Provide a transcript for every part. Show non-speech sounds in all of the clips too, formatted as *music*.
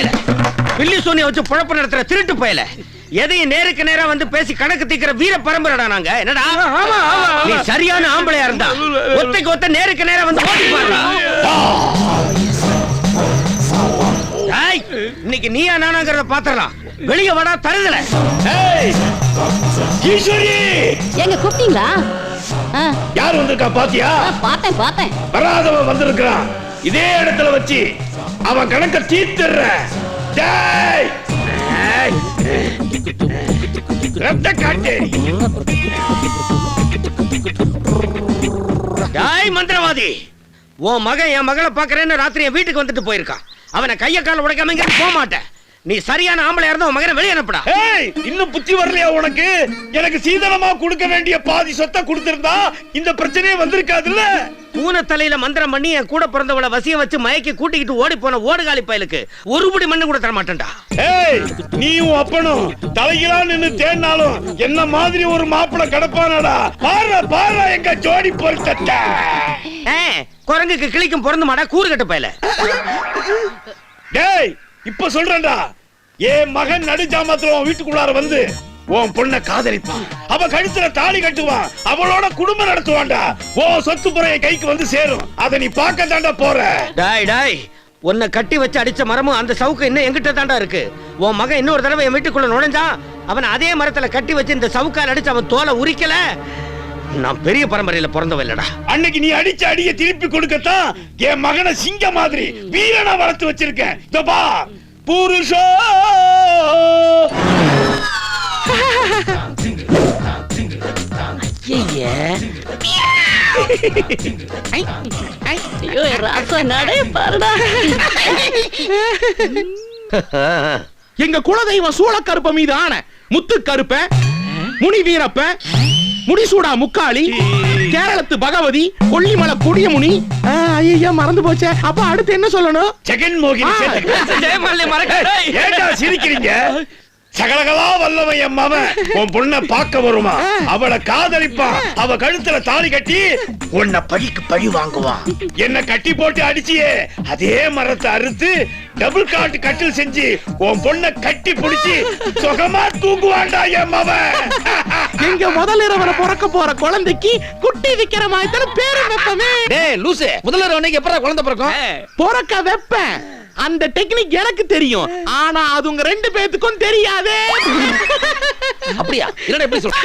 பயல. பில்லி சோனிய வச்சு புழப்பு நடத்துற திருட்டு பயல. எதையும் நேருக்கு நேரா வந்து பேசி கணக்கு தீக்கிற வீர பரம்பரைடா நாங்க. என்னடா? நீ சரியான ஆம்பளையா இருந்தா. ஒத்தைக்கு ஒத்த நேருக்கு நேரா வந்து ஓடி பாருடா. டேய், இன்னைக்கு நீயா நானாங்கிறத பாத்துறலாம் வெளிய வாடா தருதல. ஏய் ஈஸ்வரி! எங்க கூப்பிட்டீங்களா? யார் வந்திருக்கா பாத்தியா? பார்த்தேன் பார்த்தேன். வராதவன் வந்திருக்கிறான். இதே இடத்துல வச்சு அவன் கணக்க தீர்த்துற ரத்த டாய் மந்திரவாதி. உன் மகன் என் மகளை பாக்குறேன்னு ராத்திரி என் வீட்டுக்கு வந்துட்டு போயிருக்கான். அவனை கைய கால உடைக்காம இங்க போக மாட்டேன். நீ சரியான ஆம்பளையா இருந்தா உன் மகனை வெளியே அனுப்புடா. ஏய் இன்னும் புத்தி வரலையா உனக்கு? எனக்கு சீதனமா கொடுக்க வேண்டிய பாதி சொத்தை கொடுத்திருந்தா இந்த பிரச்சனையே வந்திருக்காதுல்ல? பூனை தலையில மந்திரம் பண்ணி என் கூட பிறந்தவளை வசிய வச்சு மயக்கி கூட்டிக்கிட்டு ஓடி போன ஓடுகாலி பயலுக்கு ஒரு புடி மண்ணு கூட தர மாட்டேன்டா ஏய் நீயும் அப்பனும் தலைகளா நின்னு தேடினாலும் என்ன மாதிரி ஒரு மாப்பிளை கிடப்பானடா? பாரு பாரு எங்க ஜோடி பொருத்தட்ட குரங்குக்கு கிளிக்கும் பிறந்து மாடா கூறு கட்ட பயல. டேய் இப்ப சொல்றேன்டா. என் மகன் நடுஜாமத்துல உன் வீட்டுக்குள்ளார வந்து உன் பொண்ணை காதலிப்பான். அவ கழுத்துல தாலி கட்டுவான் அவளோட குடும்பம் நடத்துவான்டா. உன் சொத்து புறைய கைக்கு வந்து சேரும். அதை நீ பார்க்க தாண்டா போற. டாய் டாய். உன்னை கட்டி வச்சு அடிச்ச மரமும் அந்த சவுக்கு இன்னும் எங்கிட்ட தாண்டா இருக்கு. உன் மகன் இன்னொரு தடவை என் வீட்டுக்குள்ள நுழைஞ்சான் அவன் அதே மரத்துல கட்டி வச்சு இந்த சவுக்கால் அடிச்சு அவன் தோலை உரிக்கல. நான் பெரிய பரம்பரையில பிறந்தவன் இல்லடா. அன்னைக்கு நீ அடிச்ச அடிய திருப்பி கொடுக்கத்தான் என் மகனை சிங்க மாதிரி வீரனா வளர்த்து வச்சிருக்கேன். இதோ பா புருஷோ. ஐயோ ராசா நடே பாருடா. எங்க குலதெய்வம் சூளக்கருப்ப மீது ஆன முத்து கருப்ப முனி வீரப்ப முடிசூடா முக்காளி கேரளத்து பகவதி கொல்லிமலை கொடியமுனி. ஐயா மறந்து போச்சே. அப்ப அடுத்து என்ன சொல்லணும்? ஜெகன் மோகினி ஆ. சேர்த்து *laughs* ஏண்டா சிரிக்கிறீங்க? சகலகலா வல்லவன் என் மவன். உன் பொண்ண பார்க்க வருமா? அவளை காதலிப்பான். அவ கழுத்துல தாலி கட்டி உன்னை பழிக்கு பழி வாங்குவான். என்ன கட்டி போட்டு அடிச்சியே. அதே மரத்தை அறுத்து டபுள் காட்டு கட்டில் செஞ்சு உன் பொண்ண கட்டி பிடிச்சி சுகமா தூங்குவான்டா என் மவன் எங்க முதல் இரவன பிறக்க போற குழந்தைக்கு குட்டி விக்கிற மாதிரி பேரு வைப்பமே. டேய் லூசு. முதல்ல உனக்கு எப்பறா குழந்தை பிறக்கும்? பிறக்க வைப்பேன். அந்த டெக்னிக் எனக்கு தெரியும். ஆனா அது உங்க ரெண்டு பேத்துக்கும் தெரியாதே. அப்படியா? இல்லடா எப்படி சொல்ற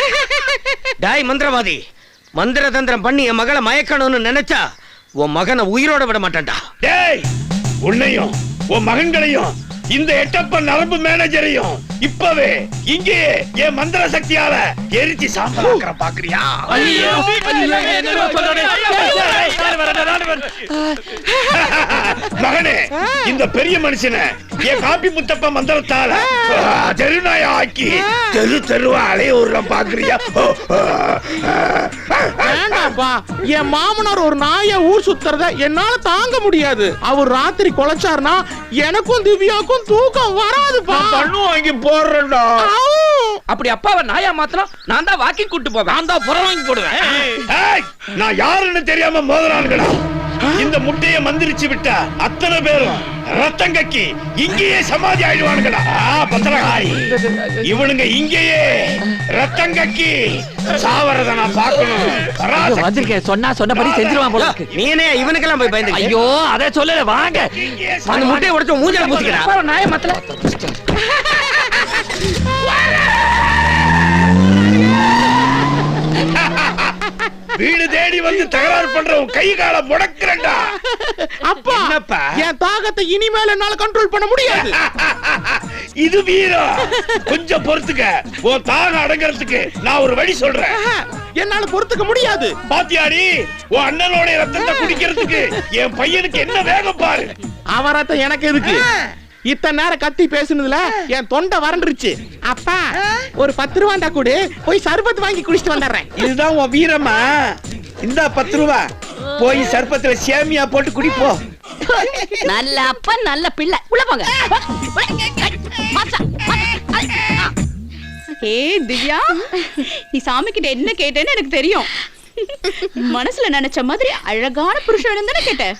டாய் மந்திரவாதி. மந்திர தந்திரம் பண்ணி என் மகளை மயக்கணும்னு நினைச்சா உன் மகனை உயிரோட விட மாட்டான்டா. டேய் உன்னையும் உன் மகன்களையும் இந்த எட்டப்ப நரம்பு மேனேஜரையும் இப்பவே இங்கே என் மந்திர சக்தியால எரிச்சு சாம்பலாக்கிற பாக்குறியா மகனே இந்த பெரிய மனுஷனை என் காப்பி முத்தப்ப மந்திரத்தால? ஆ, தெருநாய ஆக்கி. தெரு தெருவா அலைய விடுற பாக்குறியா. வேண்டாப்பா. என் மாமனார் ஒரு நாய ஊர் சுத்துறத என்னால தாங்க முடியாது. அவர் ராத்திரி குலைச்சாருனா எனக்கும் திவ்யாக்கும் தூக்கம் வராதுப்பா. பண்ணு வாங்கி போடுறேன்டா. அப்படி அப்பாவை நாயா மாத்திரம் நான் தான் வாக்கிங் கூட்டு போவேன். நான் தான் புறம் வாங்கி போடுவேன். ஏய், நான் யாருன்னு தெரியாம மோதுறானுங்களா இந்த முட்டைய மந்திரிச்சு விட்ட அத்தனை பேரும் ரத்தம் கக்கி இங்கேயே சமாதி ஆயிடுவானுங்களா? ஆ, பத்திரகாளி. இவனுங்க இங்கேயே ரத்தம் கக்கி சாவறத நான் பார்க்கணும். வந்திருக்கேன் சொன்னா சொன்னபடி செஞ்சிருவான் போல நீனே இவனுக்கெல்லாம் போய் பயந்து ஐயோ அதை சொல்லல வாங்க. அந்த முட்டையை உடைச்சு மூஞ்சில பூசிக்கிறா. அப்பாவை நாயா மாத்தல வீடு தேடி வந்து தகராறு பண்றவன் கை கால முடக்குறேன்டா. அப்பா என்னப்பா? என் தாகத்தை இனிமேல் என்னால கண்ட்ரோல் பண்ண முடியாது. *laughs* இது வீரம் கொஞ்சம் பொறுத்துக்க. உன் தாகம் அடங்கறதுக்கு நான் ஒரு வழி சொல்றேன். என்னால பொறுத்துக்க முடியாது. பாத்தியாடி உன் அண்ணனோட ரத்தத்தை குடிக்கிறதுக்கு என் பையனுக்கு என்ன வேகம் பாரு. அவரத்த எனக்கு எதுக்கு? இத்தனை நேரம் கத்தி பேசுனதுல என் தொண்டை வறண்டுருச்சு. அப்பா ஒரு பத்து ரூபாண்டா கூடு போய் சர்பத் வாங்கி குடிச்சிட்டு வந்துடுறேன். இதுதான் உன் வீரமா இந்த பத்து ரூபா. போய் சர்ப்பத்துல சேமியா போட்டு குடிப்போ. நல்ல அப்பா நல்ல பிள்ளை. உள்ள போங்க. ஏ திவ்யா நீ சாமி கிட்ட என்ன கேட்டேன்னு எனக்கு தெரியும். மனசுல நினைச்ச மாதிரி அழகான புருஷன் தானே கேட்டேன்.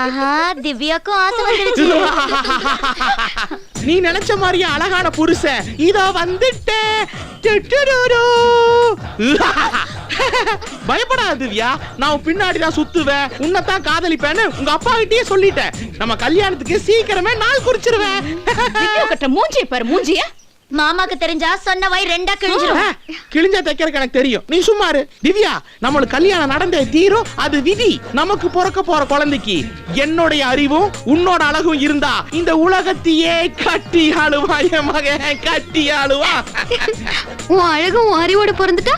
ஆஹா திவ்யாக்கும் ஆசை வந்துடுச்சு. நீ நினைச்ச மாதிரியே அழகான புருஷன். இதோ வந்துட்டேன் டுட்டுடுடு. பயப்படாத திவ்யா நான் பின்னாடி தான் சுத்துவேன். உன்னைத்தான் காதலிப்பேன்னு உங்க அப்பா கிட்டயே சொல்லிட்டேன். நம்ம கல்யாணத்துக்கு சீக்கிரமே நாள் குறிச்சிருவேன். திவ்யா கட்ட மூஞ்சிய பாரு மூஞ்சிய. மாமாக்கு தெரிஞ்சா சொன்ன வாய் ரெண்டா கிழிஞ்சிரும் கிழிஞ்ச தைக்கிறதுக்கு எனக்கு தெரியும் நீ சும்மாரு திவ்யா நம்மளுக்கு கல்யாணம் நடந்தே தீரும் அது விதி நமக்கு பிறக்க போற குழந்தைக்கு என்னுடைய அறிவும் உன்னோட அழகும் இருந்தா இந்த உலகத்தையே கட்டி ஆளுவா என் மகன் கட்டி ஆளுவா உன் அழகும் உன் அறிவோட பிறந்துட்டா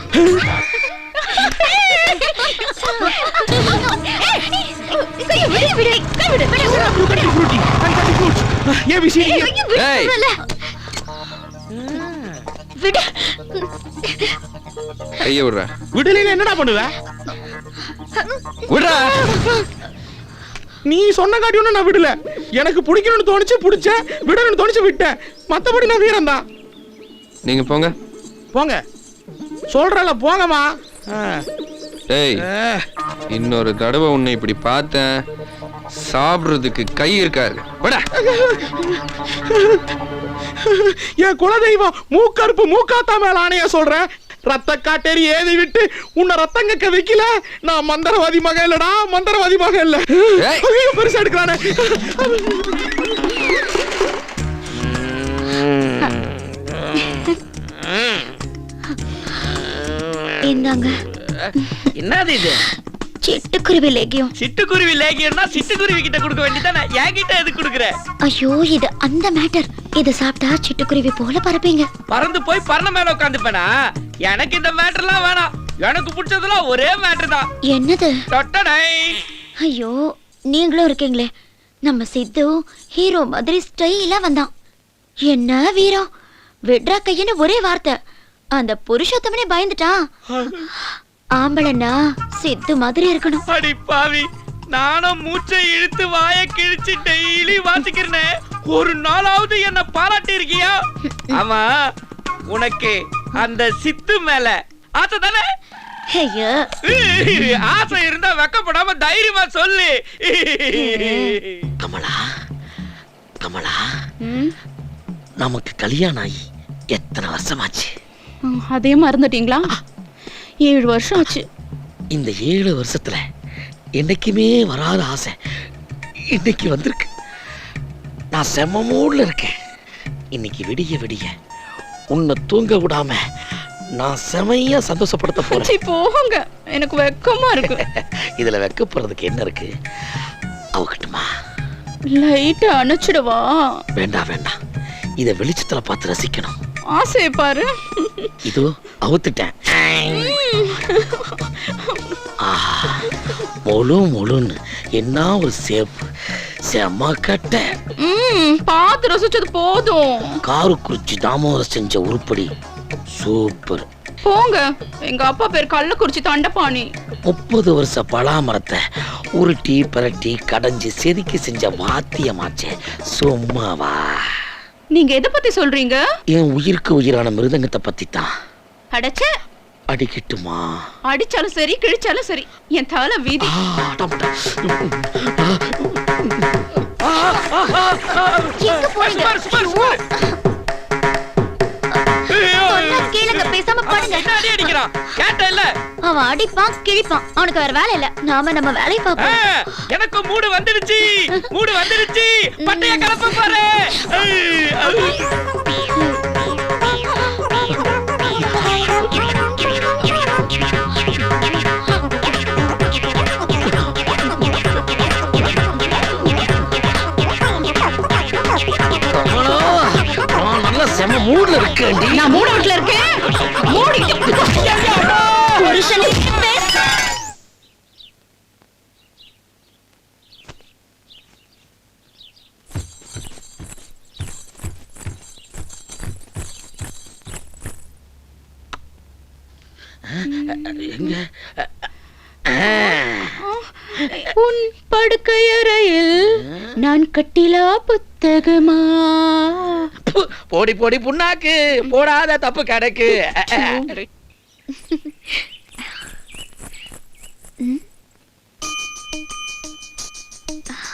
ஏன் விஷயம் ஏய். கைய விடுற. விடலையில என்னடா பண்ணுவ? விடுறா. நீ சொன்ன காட்டி ஒண்ணு நான் விடல. எனக்கு பிடிக்கணும்னு தோணுச்சு பிடிச்சேன். விடணும்னு தோணுச்சு விட்டேன். மத்தபடி நான் வீரம் தான் நீங்க போங்க. போங்க. சொல்றல போங்கம்மா. ஏய் இன்னொரு தடவை உன்னை இப்படி பார்த்தேன். சாப்பிடுறதுக்கு கை இருக்காது. விட *laughs* என் குலதெய்வம் மூக்கறுப்பு மூக்காத்தா மேல ஆணையா சொல்றேன் ரத்த காட்டேரி ஏதி விட்டு உன்னை ரத்தம் கக்க வைக்கல. நான் மந்திரவாதி மகன் இல்லடா மந்திரவாதி மகன் இல்ல. ஐயோ, பெருசா எடுக்கிறானே இந்தாங்க. என்னது இது? சிட்டுக்குருவி லேகியம். சிட்டுக்குருவி லேகியம்னா சிட்டுக்குருவி கிட்ட கொடுக்க வேண்டியதானே? என்கிட்ட எது கொடுக்குற? ஐயோ இது அந்த மேட்டர் இத சாப்பிட்டா சிட்டுக்குருவி போல பறப்பீங்க பறந்து போய் பறந்த மேல உட்காந்துப்பேனா எனக்கு இந்த மேட்டர்லாம் வேணாம். எனக்கு பிடிச்சதுலாம் ஒரே மேட்டர் தான். என்னது? டொட்டடை ஐயோ நீங்களும் இருக்கீங்களே. நம்ம சித்து ஹீரோ மாதிரி ஸ்டைலா வந்தான். என்ன வீரம் விட்ரா கையன்னு ஒரே வார்த்தை. அந்த புருஷோத்தமனே பயந்துட்டான். ஆம்பளன்னா சித்து மாதிரி இருக்கணும். அடி பாவி நானும் மூச்சை இழுத்து வாய கிழிச்சு டெய்லி வாசிக்கிறேனே. ஒரு நாளாவது என்ன பாராட்டி இருக்கியா *laughs* ஆமா உனக்கு அந்த சித்து மேல ஆசை தானே? ஐயோ. ஆசை இருந்தா வெக்கப்படாம தைரியமா சொல்லு. கமலா கமலா. நமக்கு கல்யாணம் ஆகி எத்தனை வருஷமாச்சு? அதே மறந்துட்டீங்களா? ஏழு வருஷம் ஆச்சு. இந்த ஏழு வருஷத்துல என்னைக்குமே வராத ஆசை இன்னைக்கு வந்திருக்கு. நான் செம்ம மூட்ல இருக்கேன். இன்னைக்கு விடிய விடிய உன்னை தூங்க விடாம நான் செமையா சந்தோஷப்படுத்த போறேன். போங்க. எனக்கு வெக்கமா இருக்கு. *laughs* இதுல வெக்கப்படுறதுக்கு என்ன இருக்கு? அவகட்டுமா? லைட் அணைச்சிடவா? வேண்டாம் வேண்டாம். இதை வெளிச்சத்துல பார்த்து ரசிக்கணும். ஆசையை பாரு. இதோ அவுத்துட்டேன். முழு முழுன்னு. என்ன ஒரு சேப்பு. செம்ம கட்ட. பார்த்து ரசிச்சது போதும். காருக்குறிச்சி தாமோதர் செஞ்ச உருப்படி. சூப்பர். போங்க. எங்க அப்பா பேர் கள்ளக்குறிச்சி தண்டபாணி. முப்பது வருஷ பலாமரத்தை உருட்டி பிரட்டி கடைஞ்சி செதுக்கி செஞ்ச வாத்தியமாச்சே. சும்மாவா? நீங்க எதை பத்தி சொல்றீங்க? என் உயிருக்கு உயிரான மிருதங்கத்தை பத்தி தான் அடைச்ச. அடிக்கட்டுமா? அடிச்சாலும் சரி கிழிச்சாலும் சரி. என் தலை வீதி. அவன் அடிப்பான் கிழிப்பான். அவனுக்கு வேற வேலை இல்ல. நாம நம்ம வேலையை பார்ப்போம். எனக்கு மூடு வந்துடுச்சு மூடு வந்துடுச்சு பட்டைய கலப்ப பாரு எங்க? உன் படுக்கையறையில் நான் கட்டிலா புத்தகமா? போடி போடி புண்ணாக்கு. போடாத தப்பு கணக்கு. வா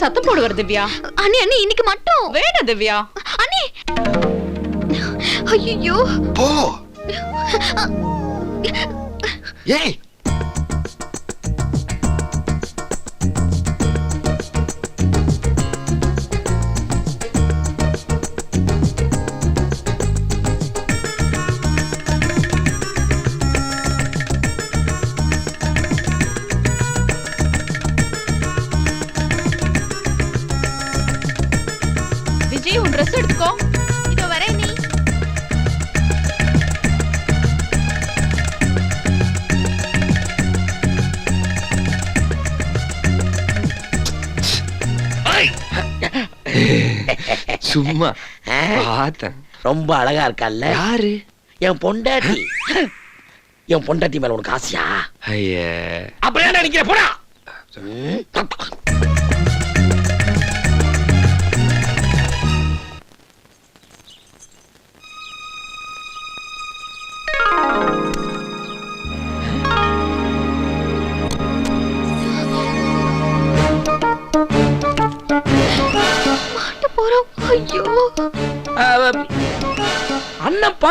சத்தம் போடுவார் திவ்யா? அண்ணி அண்ணி இன்னைக்கு மட்டும். வேணாம் திவ்யா. அண்ணி. ஐயோ போ. ஏய் சும்மா. பார்த்தேன் ரொம்ப அழகா இருக்கால்ல? யாரு? என் பொண்டாட்டி. என் பொண்டாட்டி மேல உனக்கு ஆசையா? ஐய. அப்புறம் என்ன நினைக்கிற போடா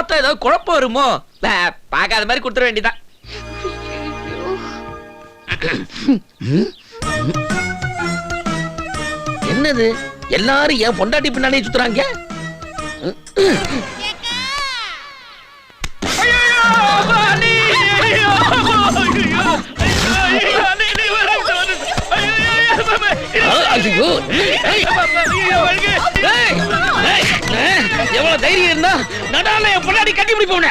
பார்த்தா ஏதாவது குழப்பம் வருமோ பார்க்காத மாதிரி கொடுத்துட வேண்டியதான் என்னது எல்லாரும் என் பொண்டாட்டி பின்னாடியே சுத்துறாங்க ஐயோ எவ்வளவு தைரியம் இருந்தா நடால என் பொண்டாட்டி கட்டி பிடிப்போம்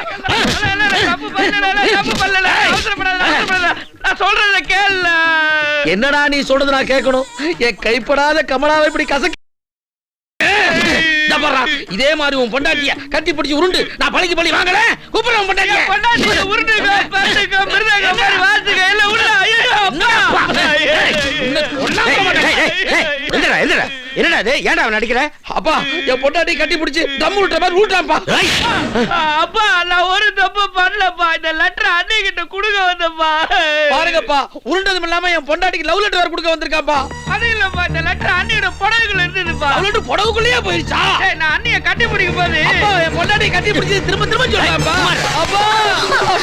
என்னடா நீ சொல்றது நான் கேட்கணும்? என் கைப்படாத கமலாவை இப்படி கசக்கி இதே மாதிரி உன் பொண்டாட்டிய கட்டி பிடிச்சு உருண்டு. நான் பழிக்கு பழி வாங்கல. கூப்பிடுறேன் உன் பொண்டாட்டிய. உருண்டு என்னடா? என்னடா? என்னடா இது? ஏன்டா அவன் நடிக்கிற? அப்பா என் பொண்டாட்டி கட்டி பிடிச்சு தம்மு விட்டுற மாதிரி விட்டுறான்ப்பா அப்பா நான் ஒரு தப்பு பண்ணலப்பா. இந்த லெட்டர் அண்ணி கிட்ட குடுக்க வந்தப்பா பாருங்கப்பா உருண்டதும் இல்லாம என் பொண்டாட்டிக்கு லவ் லெட்டர் கொடுக்க வந்திருக்காப்பா அது இல்லப்பா இந்த லெட்டர் அண்ணியோட புடவைக்குள்ள இருந்ததுப்பா. அவளோட புடவுக்குள்ளேயே போயிருச்சா? ஏய், நான் அண்ணிய கட்டி பிடிக்கும் போது. அப்பா என் பொண்டாட்டி கட்டி பிடிச்சு திரும்ப திரும்ப சொல்றான்ப்பா. அப்பா.